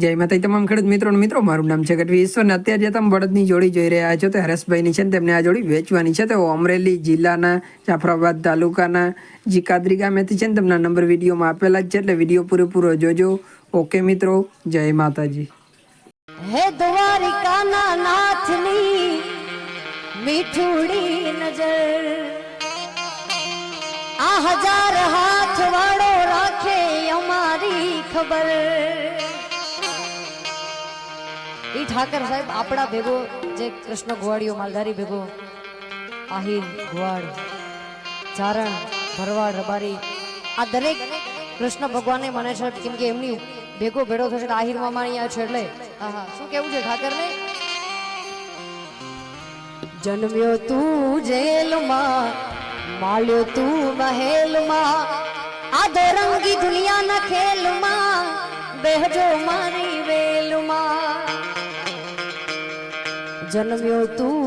જય માતાજી તમામ ખેડૂત મિત્રો મિત્રો, મારું નામ છે ગઢવી ઈશ્વર અત્યારે જે તમે બળદની જોડી જોઈ રહ્યા છો તે હરેશભાઈની છે તેમને આ જોડી વેચવાની છે. તેઓ અમરેલી જિલ્લાના, જાફરાબાદ તાલુકાના, જીકાદરી ગામેથી છે ને તેમના નંબર વિડીયોમાં આપેલા જ છે. એટલે વીડિયો પૂરેપૂરો જોજો. ઓકે મિત્રો, જય માતાજી. હે દ્વારિકાના નાથની મીઠુડી નજર, આ હજાર હાથ વાળો રાખે અમારી ખબર. ઈ ઠાકર સાહેબ, આપણા ભેગો જે કૃષ્ણ ગોવાળીઓ માલધારી ભેગો, આહીર ગોવાળ ચારણ ભરવાડ, રબારી, આ દરેક કૃષ્ણ ભગવાને મને છે, કેમ કે એમની ભેગો ભેડો થશે એટલે મામા અહીંયા છે એટલે. હા શું કેવું છે ઠાકર ને જન્મ્યો તું જેલમાં માલ્યો તું મહેલમાં, આ દોરંગી દુનિયાના ખેલમાં, બેહજો મારી વેલમાં જન્મ્યો તું.